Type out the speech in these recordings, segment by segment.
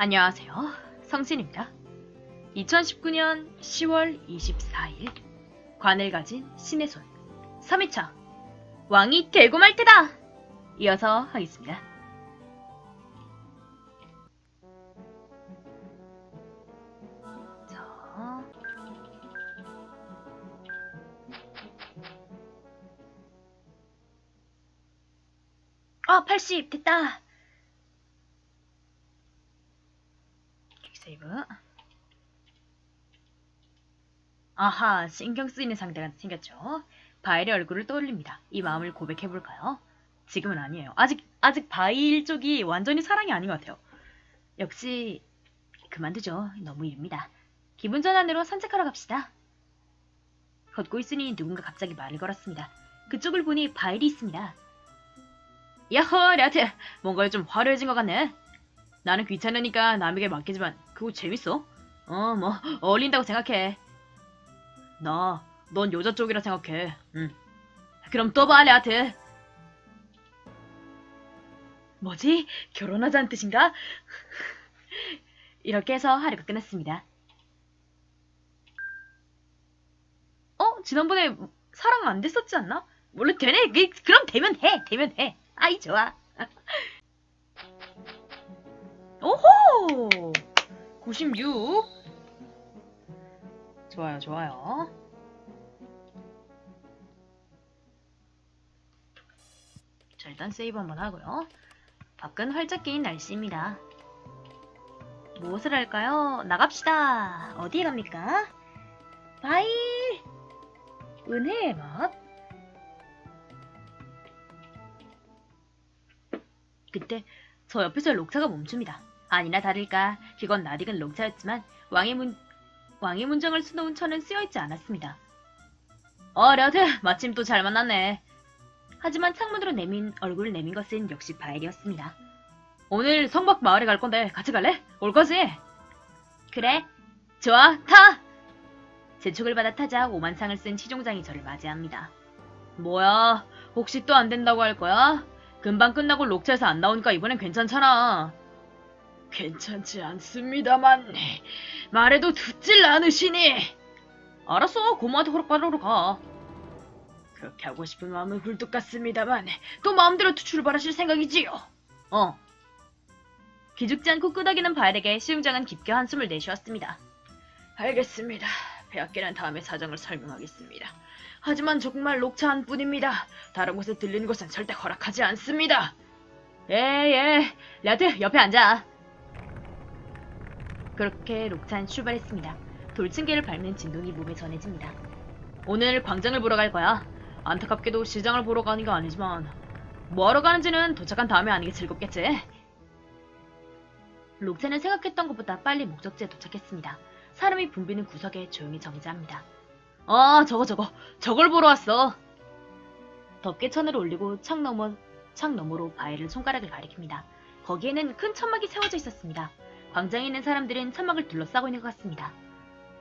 안녕하세요. 성신입니다. 2019년 10월 24일 관을 가진 신의 손 3회차 왕이 되고 말 테다! 이어서 하겠습니다. 자. 아, 80 됐다. 세이브. 아하, 신경 쓰이는 상대가 생겼죠. 바일의 얼굴을 떠올립니다. 이 마음을 고백해볼까요? 지금은 아니에요. 아직, 아직 바일 쪽이 완전히 사랑이 아닌 것 같아요. 역시, 그만두죠. 너무 이릅니다. 기분 전환으로 산책하러 갑시다. 걷고 있으니 누군가 갑자기 말을 걸었습니다. 그쪽을 보니 바일이 있습니다. 야호, 레아트! 뭔가 좀 화려해진 것 같네. 나는 귀찮으니까 남에게 맡기지만 그거 재밌어? 어, 뭐 어울린다고 생각해. 나, 넌 여자 쪽이라 생각해. 응. 그럼 또 봐, 레아트. 뭐지? 결혼하자는 뜻인가? 이렇게 해서 하루가 끝났습니다. 어? 지난번에 사랑 안 됐었지 않나? 원래 되네. 그, 그럼 되면 해. 되면 해. 아이 좋아. 오호! 96. 좋아요, 좋아요. 자, 일단 세이브 한번 하고요. 밖은 활짝 끼인 날씨입니다. 무엇을 할까요? 나갑시다. 어디에 갑니까? 바이! 은혜의 맛? 그때 저 옆에서 록차가 멈춥니다. 아니나 다를까 그건 낯익은 록차였지만 왕의 문 왕의 문장을 수놓은 천은 쓰여있지 않았습니다. 어 러드 마침 또 잘 만났네. 하지만 창문으로 내민 얼굴을 내민 것은 역시 바엘이었습니다. 오늘 성박 마을에 갈 건데 같이 갈래? 올 거지? 그래. 좋아 타. 재촉을 받아 타자 오만상을 쓴 시종장이 저를 맞이합니다. 뭐야 혹시 또 안 된다고 할 거야? 금방 끝나고 록차에서 안 나오니까 이번엔 괜찮잖아. 괜찮지 않습니다만 말해도 듣질 않으시니. 알았어, 고모한테 허락받으러 가. 그렇게 하고 싶은 마음은 굴뚝 같습니다만 또 마음대로 출발하실 생각이지요. 어. 기죽지 않고 끄덕이는 바엘에게 시흥장은 깊게 한숨을 내쉬었습니다. 알겠습니다. 배학기는 다음에 사정을 설명하겠습니다. 하지만 정말 녹차 한 뿐입니다. 다른 곳에 들리는 것은 절대 허락하지 않습니다. 예, 예. 레드, 옆에 앉아. 그렇게 록찬 출발했습니다. 돌층계를 밟는 진동이 몸에 전해집니다. 오늘 광장을 보러 갈 거야. 안타깝게도 시장을 보러 가는 게 아니지만 뭐하러 가는지는 도착한 다음에 아는 게 즐겁겠지. 록찬은 생각했던 것보다 빨리 목적지에 도착했습니다. 사람이 붐비는 구석에 조용히 정지합니다. 아, 저거 저거. 저걸 보러 왔어. 덮개 천을 올리고 창 너머 창 너머로 바위를 손가락을 가리킵니다. 거기에는 큰 천막이 세워져 있었습니다. 광장에 있는 사람들은 천막을 둘러싸고 있는 것 같습니다.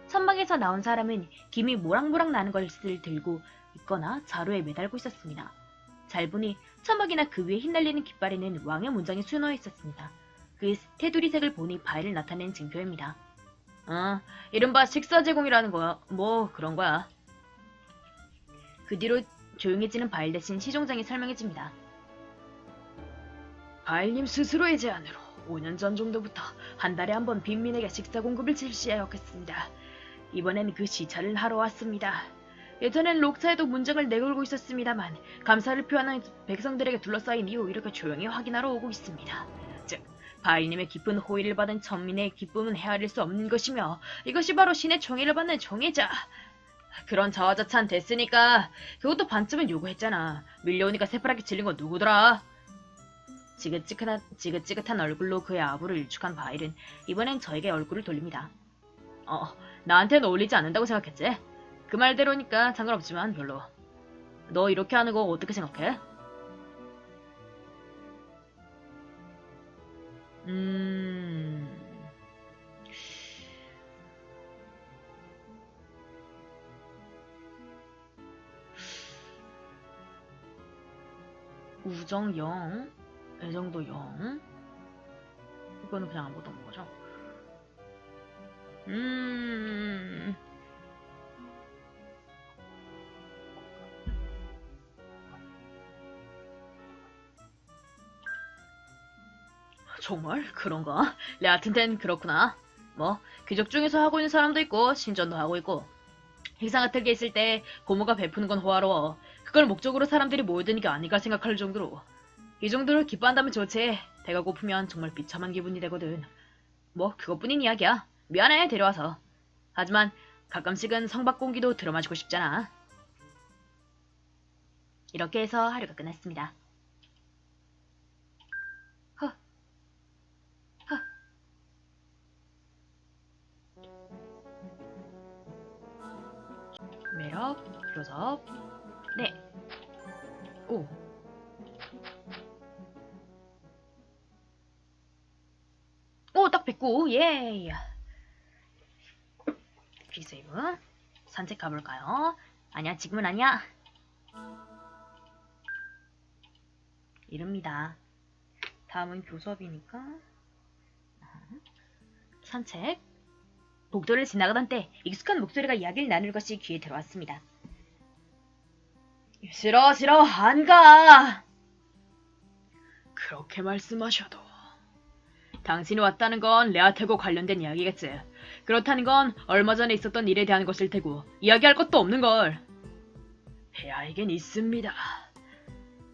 천막에서 나온 사람은 김이 모락모락 나는 것을 들고 있거나 자루에 매달고 있었습니다. 잘 보니 천막이나 그 위에 휘날리는 깃발에는 왕의 문장이 수놓여 있었습니다. 그 테두리색을 보니 바위를 나타낸 증표입니다. 어, 이른바 식사 제공이라는 거야. 뭐 그런 거야. 그 뒤로 조용해지는 바일 대신 시종장이 설명해집니다. 바일님 스스로의 제안으로 5년 전 정도부터 한 달에 한 번 빈민에게 식사 공급을 실시하였겠습니다. 이번엔 그 시차를 하러 왔습니다. 예전엔 록차에도 문장을 내걸고 있었습니다만 감사를 표하는 백성들에게 둘러싸인 이후 이렇게 조용히 확인하러 오고 있습니다. 즉, 바일님의 깊은 호의를 받은 천민의 기쁨은 헤아릴 수 없는 것이며 이것이 바로 신의 총애를 받는 총애자. 그런 자화자찬 됐으니까 그것도 반쯤은 요구했잖아. 밀려오니까 새파랗게 질린 건 누구더라? 지긋지긋한, 지긋지긋한 얼굴로 그의 아부를 일축한 바일은 이번엔 저에게 얼굴을 돌립니다. 어, 나한테는 어울리지 않는다고 생각했지? 그 말대로니까 상관없지만 별로. 너 이렇게 하는 거 어떻게 생각해? 음... 우정 0, 애정도 0. 이거는 그냥 안 보던 거죠. 음. 정말 그런가? 레아튼텐 그렇구나. 뭐 귀족 중에서 하고 있는 사람도 있고 신전도 하고 있고 행사 같은 게 있을 때 고모가 베푸는 건 호화로워. 그걸 목적으로 사람들이 모여드는 게 아닌가 생각할 정도로 이 정도로 기뻐한다면 좋지. 배가 고프면 정말 비참한 기분이 되거든. 뭐 그것뿐인 이야기야. 미안해 데려와서. 하지만 가끔씩은 성박 공기도 들어마시고 싶잖아. 이렇게 해서 하루가 끝났습니다. 매력, 교섭, 네. 오. 109. 예. 퀴세이브. 산책 가볼까요? 아니야, 지금은 아니야. 이릅니다. 다음은 교섭이니까. 산책. 복도를 지나가던 때 익숙한 목소리가 이야기를 나눌 것이 귀에 들어왔습니다. 싫어, 싫어, 안 가! 그렇게 말씀하셔도. 당신이 왔다는 건 레아테고 관련된 이야기겠지. 그렇다는 건 얼마 전에 있었던 일에 대한 것일 테고, 이야기할 것도 없는 걸. 폐하에겐 있습니다.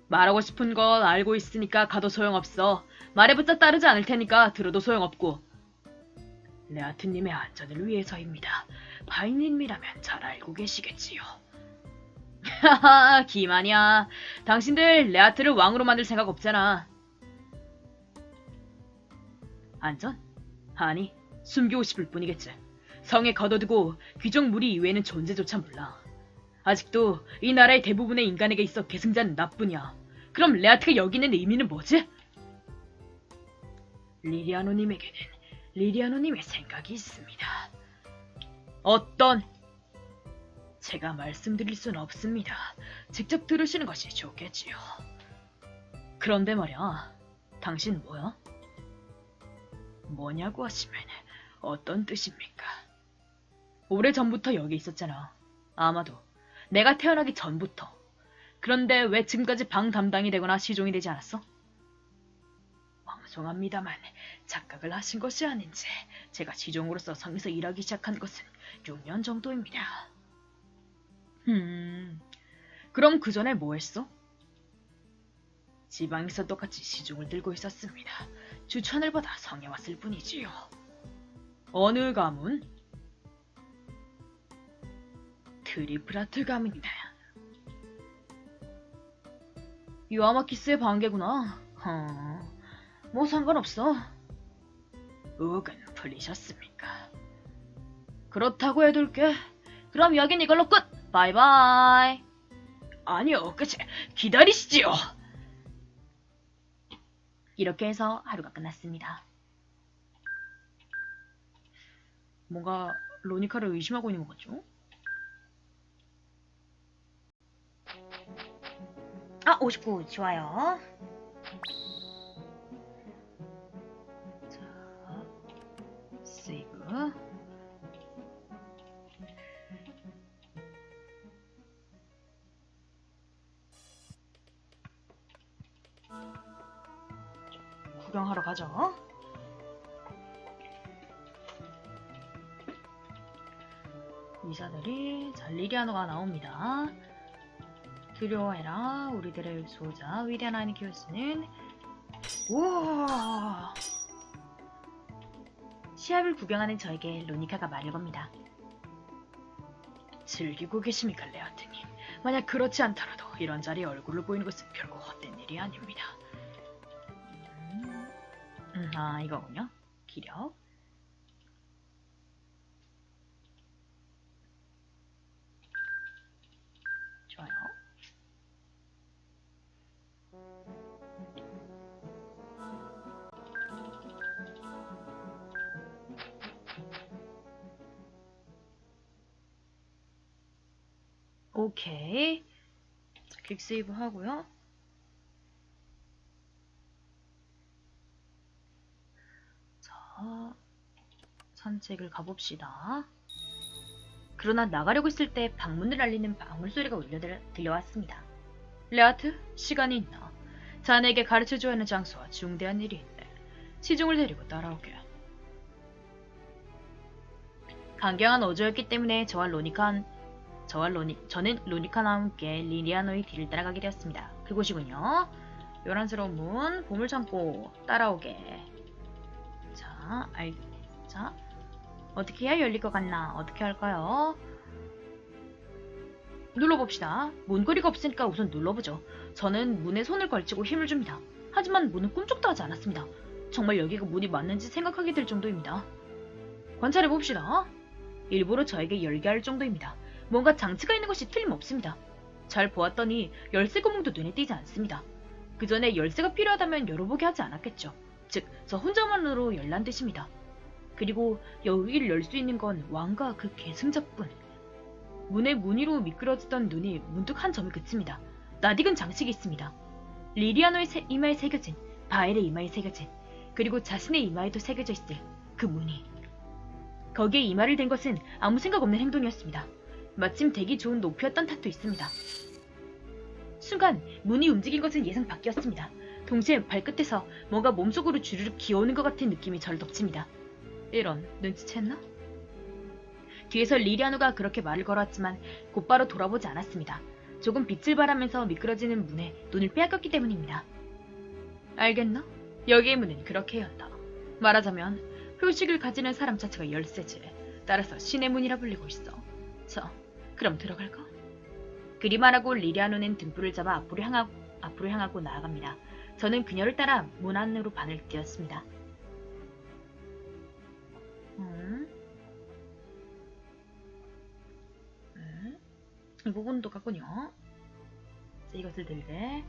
말하고 싶은 건 알고 있으니까 가도 소용없어. 말해봤자 따르지 않을 테니까 들어도 소용없고. 레아트님의 안전을 위해서입니다. 바이님이라면 잘 알고 계시겠지요. 하하, 기만이야. 당신들 레아트를 왕으로 만들 생각 없잖아. 안전? 아니, 숨기고 싶을 뿐이겠지. 성에 걷어두고 귀족 무리 이외에는 존재조차 몰라. 아직도 이 나라의 대부분의 인간에게 있어 계승자는 나뿐이야. 그럼 레아트가 여기 있는 의미는 뭐지? 리리아노님에게는 리리아노님의 생각이 있습니다. 어떤? 제가 말씀드릴 순 없습니다. 직접 들으시는 것이 좋겠지요. 그런데 말이야, 당신 뭐야? 뭐냐고 하시면 어떤 뜻입니까? 오래전부터 여기 있었잖아. 아마도 내가 태어나기 전부터. 그런데 왜 지금까지 방 담당이 되거나 시종이 되지 않았어? 왕송합니다만 착각을 하신 것이 아닌지 제가 시종으로서 성에서 일하기 시작한 것은 6년 정도입니다. 음, 그럼 그 전에 뭐 했어? 지방에서 똑같이 시종을 들고 있었습니다. 추천을 받아 성에 왔을 뿐이지요. 어느 가문? 트리프라트 가문이다. 유아마키스의 반개구나. 어, 뭐 상관없어. 욱은 풀리셨습니까? 그렇다고 해둘게. 그럼 여긴 이걸로 끝! 바이바이! 아니요, 끝이 기다리시지요! 이렇게 해서 하루가 끝났습니다. 뭔가 로니카를 의심하고 있는 것 같죠? 아, 59 좋아요. 자, 세이브. 구경하러 가죠. 이사들이 자 리리아노가 나옵니다. 두려워해라 우리들의 소자 위대한 아니키우스는 우와 시합을 구경하는 저에게 로니카가 말을 겁니다. 즐기고 계십니까 레아트님? 만약 그렇지 않더라도 이런 자리에 얼굴을 보이는 것은 결코 헛된 일이 아닙니다. 아 이거군요. 기력. 좋아요. 오케이. 자, 퀵 세이브 하고요. 자, 산책을 가봅시다. 그러나 나가려고 했을 때 방문을 알리는 방울 소리가 울려 들려왔습니다. 레아트, 시간이 있나? 자네에게 가르쳐줘야 하는 장소와 중대한 일이 있네. 시종을 데리고 따라오게. 강경한 어조였기 때문에 저와 로니칸, 저와 로니, 저는 로니카와 함께 리리아노의 뒤를 따라가게 되었습니다. 그곳이군요. 요란스러운 문, 보물창고, 따라오게. 자, 알, 자, 어떻게 해야 열릴 것 같나? 어떻게 할까요? 눌러봅시다. 문고리가 없으니까 우선 눌러보죠. 저는 문에 손을 걸치고 힘을 줍니다. 하지만 문은 꿈쩍도 하지 않았습니다. 정말 여기가 문이 맞는지 생각하게 될 정도입니다. 관찰해봅시다. 일부러 저에게 열게 할 정도입니다. 뭔가 장치가 있는 것이 틀림없습니다. 잘 보았더니 열쇠 구멍도 눈에 띄지 않습니다. 그 전에 열쇠가 필요하다면 열어보게 하지 않았겠죠. 즉, 저 혼자만으로 열란 뜻입니다. 그리고 여기를 열 수 있는 건 왕과 그 계승자뿐. 문의 무늬로 미끄러지던 눈이 문득 한 점에 그칩니다. 낯익은 장식이 있습니다. 리리아노의 새- 이마에 새겨진, 바엘의 이마에 새겨진, 그리고 자신의 이마에도 새겨져 있을 그 무늬. 거기에 이마를 댄 것은 아무 생각 없는 행동이었습니다. 마침 되기 좋은 높이였던 탓도 있습니다. 순간 문이 움직인 것은 예상 밖이었습니다. 동시에 발끝에서 뭔가 몸속으로 주르륵 기어오는 것 같은 느낌이 저를 덮칩니다. 이런 눈치챘나? 뒤에서 리리아노가 그렇게 말을 걸었지만 곧바로 돌아보지 않았습니다. 조금 빛을 발하면서 미끄러지는 문에 눈을 빼앗겼기 때문입니다. 알겠나? 여기의 문은 그렇게 열다. 말하자면 표식을 가지는 사람 자체가 열쇠지. 따라서 신의 문이라 불리고 있어. 자, 그럼 들어갈까? 그리 말하고 리리아노는 등불을 잡아 앞으로 향하고, 앞으로 향하고 나아갑니다. 저는 그녀를 따라 문 안으로 반을 뛰었습니다. 음. 음. 이 부분도 같군요. 자, 이것을 들게.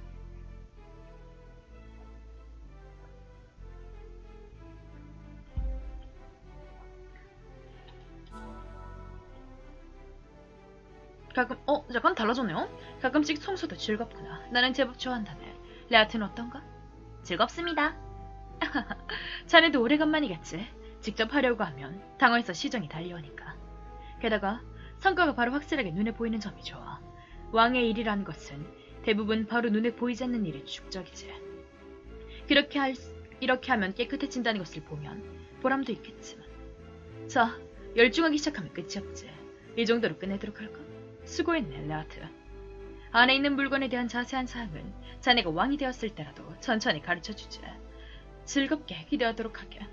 가끔, 어, 약간 달라졌네요? 가끔씩 청소도 즐겁구나. 나는 제법 좋아한다네. 레아트는 어떤가? 즐겁습니다. 자네도 오래간만이겠지. 직접 하려고 하면 당황해서 시정이 달려오니까. 게다가 성과가 바로 확실하게 눈에 보이는 점이 좋아. 왕의 일이라는 것은 대부분 바로 눈에 보이지 않는 일이 축적이지. 그렇게 할, 수- 이렇게 하면 깨끗해진다는 것을 보면 보람도 있겠지만. 자, 열중하기 시작하면 끝이 없지. 이 정도로 끝내도록 할까? 수고했네, 레아트. 안에 있는 물건에 대한 자세한 사항은 자네가 왕이 되었을 때라도 천천히 가르쳐주지. 즐겁게 기대하도록 하게.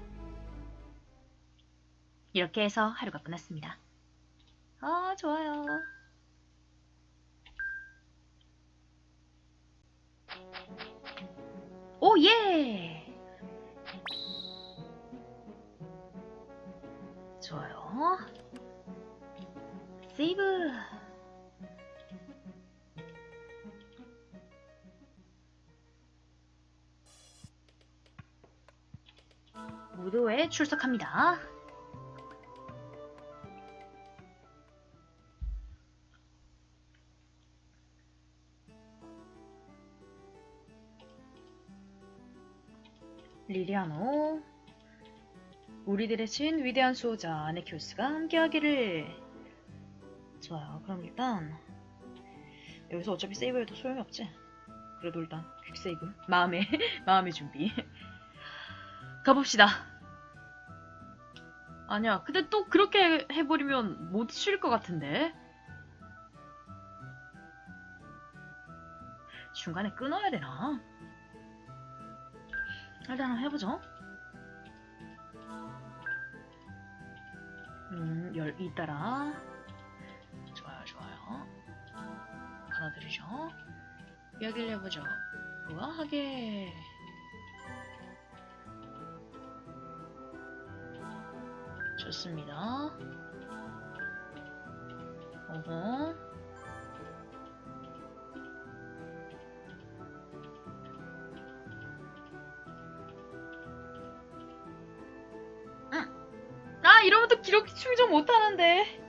이렇게 해서 하루가 끝났습니다. 아, 좋아요. 오, 예! 좋아요. 세이브. 무도에 출석합니다. 리리아노, 우리들의 신 위대한 수호자 아네키우스가 함께하기를. 좋아요. 그럼 일단 여기서 어차피 세이브해도 소용이 없지. 그래도 일단 퀵 세이브. 마음의 마음의 준비. 가봅시다. 아니야. 근데 또 그렇게 해버리면 못 쉴 것 같은데. 중간에 끊어야 되나? 일단 한번 해보죠. 음, 열 잇따라. 좋아요, 좋아요. 받아들이죠. 이야기를 해보죠. 우아하게. 좋습니다. 어허. 기록 충족 못하는데.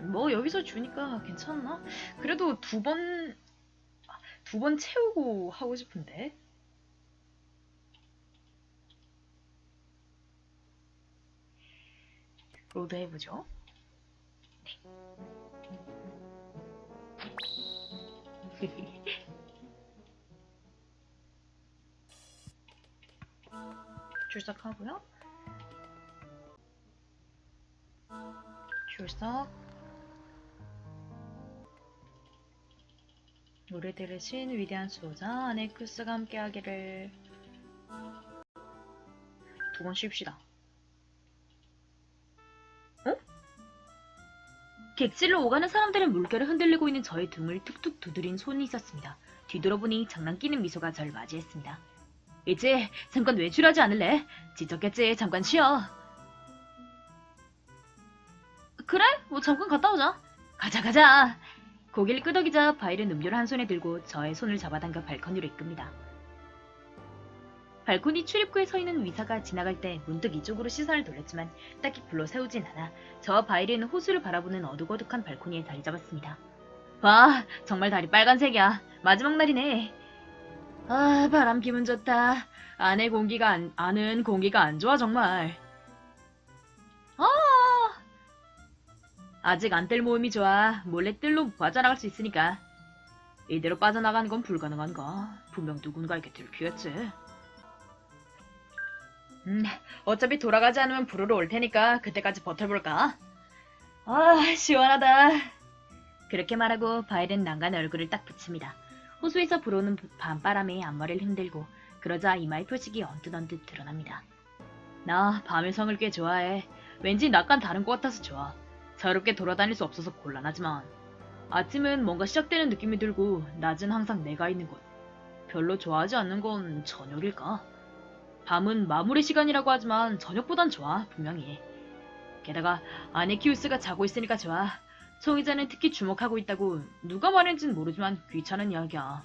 뭐, 여기서 주니까 괜찮나? 그래도 두 번, 두 번 채우고 하고 싶은데. 로드 해보죠. 네. 출석하고요. 출석. 노래 들으신 위대한 수호자 아네쿠스가 함께하기를 두 번 쉽시다. 어? 객실로 오가는 사람들은 물결을 흔들리고 있는 저의 등을 툭툭 두드린 손이 있었습니다. 뒤돌아보니 장난끼는 미소가 절 맞이했습니다. 이제 잠깐 외출하지 않을래? 지쳤겠지. 잠깐 쉬어. 그래? 뭐 잠깐 갔다 오자. 가자 가자. 고개를 끄덕이자 바일은 음료를 한 손에 들고 저의 손을 잡아당겨 발코니로 이끕니다. 발코니 출입구에 서 있는 위사가 지나갈 때 문득 이쪽으로 시선을 돌렸지만 딱히 불러 세우진 않아 저와 바일은 호수를 바라보는 어둑어둑한 발코니에 자리 잡았습니다. 와, 정말 달이 빨간색이야. 마지막 날이네. 아, 바람 기분 좋다. 안에 공기가 안, 안은 공기가 안 좋아 정말. 아, 아직 안 뜰 모음이 좋아. 몰래 뜰로 빠져나갈 수 있으니까. 이대로 빠져나가는 건 불가능한가? 분명 누군가에게 들키겠지. 음, 어차피 돌아가지 않으면 부르러 올 테니까 그때까지 버텨볼까? 아, 시원하다. 그렇게 말하고 바일은 난간에 얼굴을 딱 붙입니다. 호수에서 불어오는 밤바람에 앞머리를 흔들고 그러자 이마의 표식이 언뜻언뜻 드러납니다. 나 밤의 성을 꽤 좋아해. 왠지 낮과 다른 것 같아서 좋아. 자유롭게 돌아다닐 수 없어서 곤란하지만 아침은 뭔가 시작되는 느낌이 들고 낮은 항상 내가 있는 곳. 별로 좋아하지 않는 건 저녁일까? 밤은 마무리 시간이라고 하지만 저녁보단 좋아, 분명히. 게다가 아네키우스가 자고 있으니까 좋아. 총의자는 특히 주목하고 있다고 누가 말했는지는 모르지만 귀찮은 이야기야.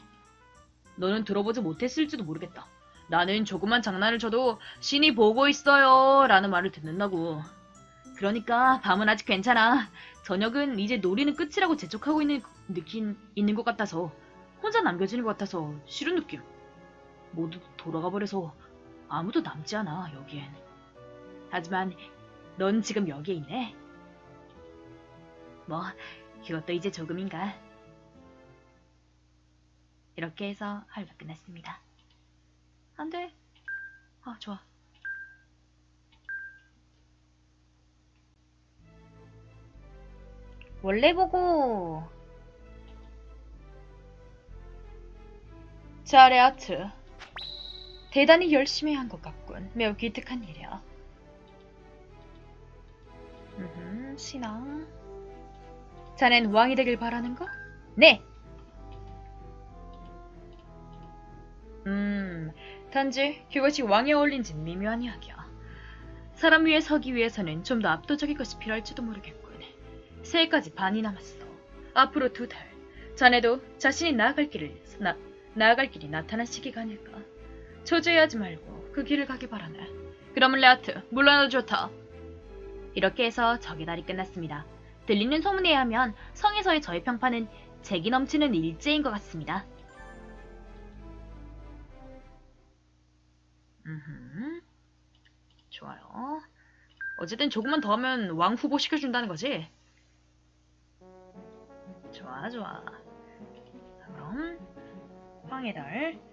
너는 들어보지 못했을지도 모르겠다. 나는 조그만 장난을 쳐도 신이 보고 있어요 라는 말을 듣는다고. 그러니까 밤은 아직 괜찮아. 저녁은 이제 놀이는 끝이라고 재촉하고 있는 느낌 있는 것 같아서 혼자 남겨지는 것 같아서 싫은 느낌. 모두 돌아가 버려서 아무도 남지 않아 여기엔. 하지만 넌 지금 여기에 있네. 뭐 이것도 이제 조금인가. 이렇게 해서 하루가 끝났습니다. 안 돼. 아, 좋아. 원래 보고 잘해 아트 대단히 열심히 한 것 같군 매우 기특한 일이야 음, 신앙 자넨 왕이 되길 바라는 거? 네 음, 단지 그것이 왕에 어울린진 미묘한 이야기야 사람 위에 서기 위해서는 좀 더 압도적인 것이 필요할지도 모르겠군 새해까지 반이 남았어. 앞으로 두 달. 자네도 자신이 나아갈 길을 나, 나아갈 길이 나타날 시기가 아닐까. 초조해하지 말고 그 길을 가기 바라네. 그러면 레아트 물러나도 좋다. 이렇게 해서 저기 달이 끝났습니다. 들리는 소문에 의하면 성에서의 저의 평판은 재기 넘치는 일제인 것 같습니다. 음흠. 좋아요. 어쨌든 조금만 더 하면 왕 후보 시켜준다는 거지? 좋아, 좋아. 자, 그럼 황의 달.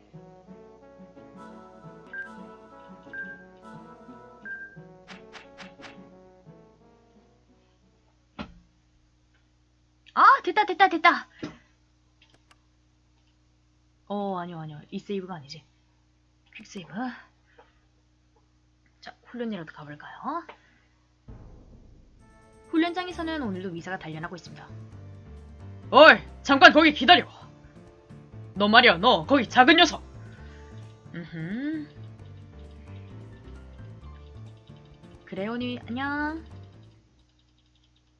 됐다, 됐다, 됐다. 어, 아니요, 아니요. 이 세이브가 아니지. 퀵 세이브. 자, 훈련이라도 가볼까요? 훈련장에서는 오늘도 위사가 단련하고 있습니다. 어이, 잠깐 거기 기다려. 너 말이야, 너 거기 작은 녀석. 음. 그래오니 안녕.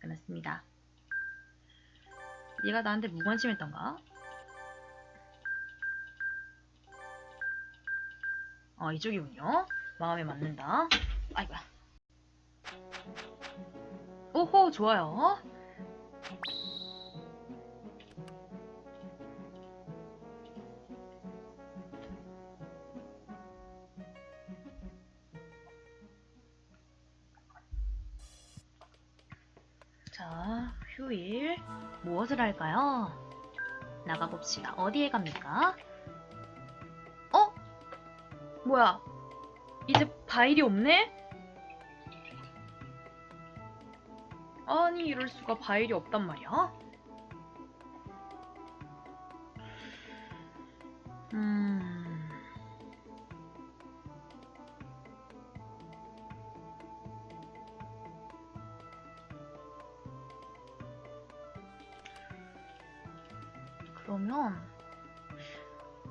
끝났습니다. 네가 나한테 무관심했던가? 어, 이쪽이군요. 마음에 맞는다. 아이고야. 오호, 좋아요. 무엇을 할까요? 나가봅시다. 어디에 갑니까? 어? 뭐야? 이제 바일이 없네? 아니, 이럴 수가 바일이 없단 말이야? 그러면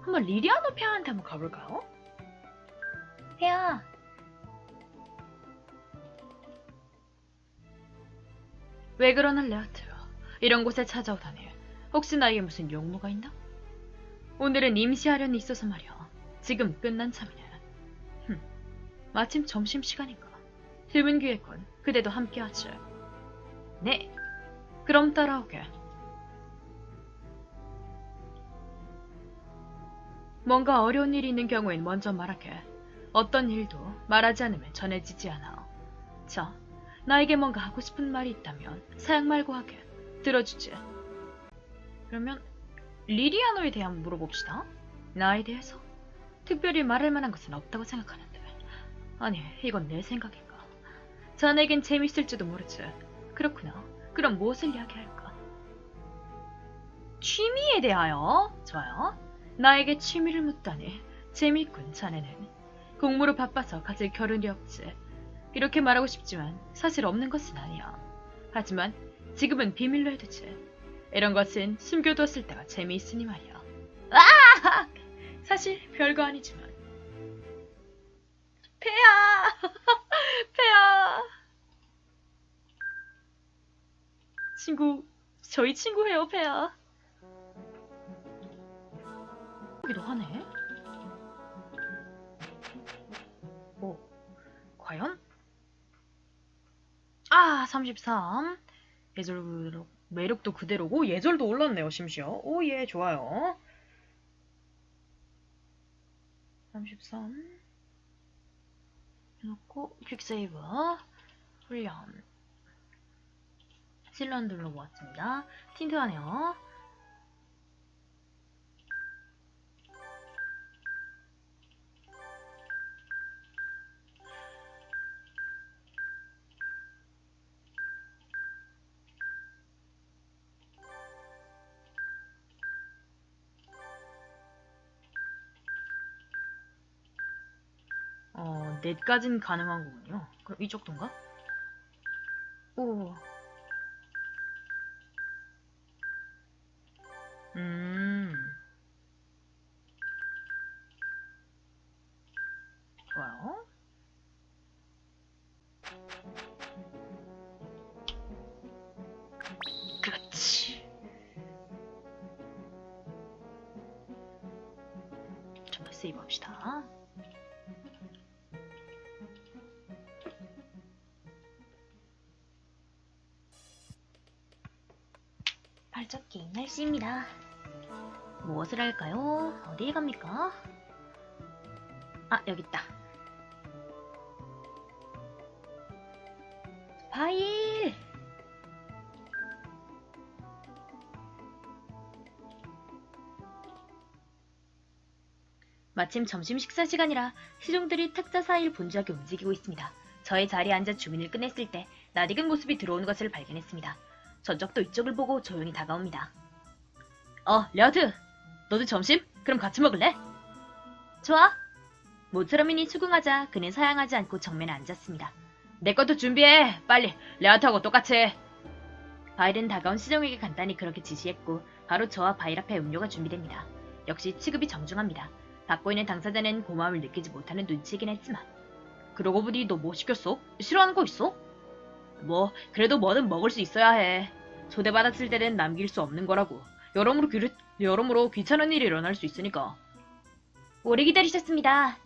한번 리리아노 페아한테 한번 가볼까요? 페아. 왜 그러나 레아트 이런 곳에 찾아오다니. 혹시 나에게 무슨 용무가 있나? 오늘은 임시하련이 있어서 말이야 지금 끝난 참이네. 흠, 마침 점심시간인가? 드문 기회군 그대도 함께하지. 네 그럼 따라오게 뭔가 어려운 일이 있는 경우엔 먼저 말하게. 어떤 일도 말하지 않으면 전해지지 않아. 자, 나에게 뭔가 하고 싶은 말이 있다면 사양 말고 하게. 들어주지. 그러면 리리아노에 대해 한번 물어봅시다. 나에 대해서? 특별히 말할 만한 것은 없다고 생각하는데. 아니, 이건 내 생각인가. 자네겐 재밌을지도 모르지. 그렇구나. 그럼 무엇을 이야기할까? 취미에 대하여? 좋아요. 나에게 취미를 묻다니 재밌군 자네는. 공부로 바빠서 가질 겨를이 없지. 이렇게 말하고 싶지만 사실 없는 것은 아니야. 하지만 지금은 비밀로 해두지. 이런 것은 숨겨두었을 때가 재미있으니 말이야. 아! 사실 별거 아니지만. 폐야 폐야 친구 저희 친구예요 폐야 기도 하네. 오, 과연? 아, 33. 예절 매력도 그대로고 예절도 올랐네요, 심지어. 오, 예, 좋아요. 33. 해놓고 퀵세이브. 훈련. 실런 둘러보았습니다. 틴트하네요. 넷까진 가능한 거군요. 그럼 이쪽 도인가? 오. 발적기 날씨입니다. 무엇을 할까요? 어디에 갑니까? 아, 여기 있다. 파일! 마침 점심 식사 시간이라 시종들이 탁자 사이를 분주하게 움직이고 있습니다. 저의 자리에 앉아 주민을 끝냈을 때 낯익은 모습이 들어오는 것을 발견했습니다. 저쪽도 이쪽을 보고 조용히 다가옵니다. 어, 레아드! 너도 점심? 그럼 같이 먹을래? 좋아. 모처럼이니 수긍하자 그는 사양하지 않고 정면에 앉았습니다. 내 것도 준비해! 빨리! 레아트하고 똑같이! 바일은 다가온 시정에게 간단히 그렇게 지시했고 바로 저와 바일 앞에 음료가 준비됩니다. 역시 취급이 정중합니다. 받고 있는 당사자는 고마움을 느끼지 못하는 눈치이긴 했지만 그러고 보니 너 뭐 시켰어? 싫어하는 거 있어? 뭐 그래도 뭐든 먹을 수 있어야 해. 초대받았을 때는 남길 수 없는 거라고. 여러모로, 귀, 여러모로 귀찮은 일이 일어날 수 있으니까. 오래 기다리셨습니다.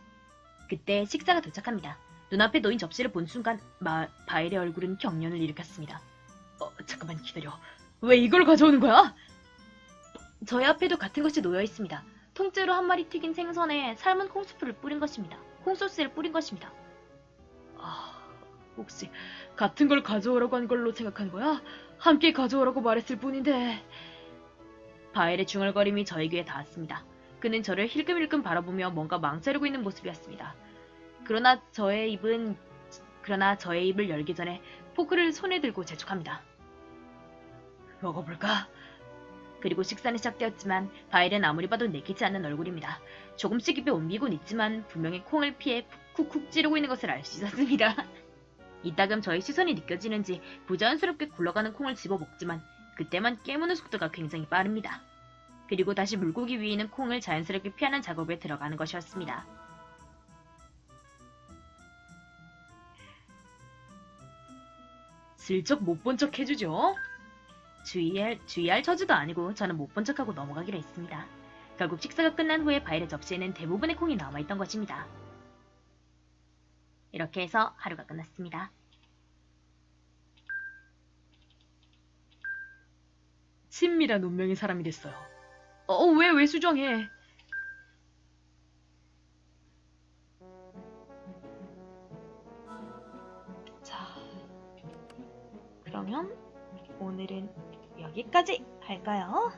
그때 식사가 도착합니다. 눈앞에 놓인 접시를 본 순간 마, 바일의 얼굴은 경련을 일으켰습니다. 어, 잠깐만 기다려. 왜 이걸 가져오는 거야? 저희 앞에도 같은 것이 놓여 있습니다. 통째로 한 마리 튀긴 생선에 삶은 콩수프를 뿌린 것입니다. 콩소스를 뿌린 것입니다. 아, 혹시 같은 걸 가져오라고 한 걸로 생각한 거야? 함께 가져오라고 말했을 뿐인데. 바엘의 중얼거림이 저희 귀에 닿았습니다. 그는 저를 힐끔힐끔 바라보며 뭔가 망설이고 있는 모습이었습니다. 그러나 저의 입은 그러나 저의 입을 열기 전에 포크를 손에 들고 재촉합니다. 먹어볼까? 그리고 식사는 시작되었지만 바일은 아무리 봐도 내키지 않는 얼굴입니다. 조금씩 입에 옮기곤 있지만 분명히 콩을 피해 쿡쿡 찌르고 있는 것을 알 수 있었습니다. 이따금 저의 시선이 느껴지는지 부자연스럽게 굴러가는 콩을 집어 먹지만 그때만 깨무는 속도가 굉장히 빠릅니다. 그리고 다시 물고기 위에 있는 콩을 자연스럽게 피하는 작업에 들어가는 것이었습니다. 슬쩍 못 본 척 해주죠. 주의할, 주의할 처지도 아니고 저는 못 본 척하고 넘어가기로 했습니다. 결국 식사가 끝난 후에 바일의 접시에는 대부분의 콩이 남아있던 것입니다. 이렇게 해서 하루가 끝났습니다. 친밀한 운명의 사람이 됐어요. 어, 왜, 왜 수정해? 자, 그러면 오늘은 여기까지 할까요?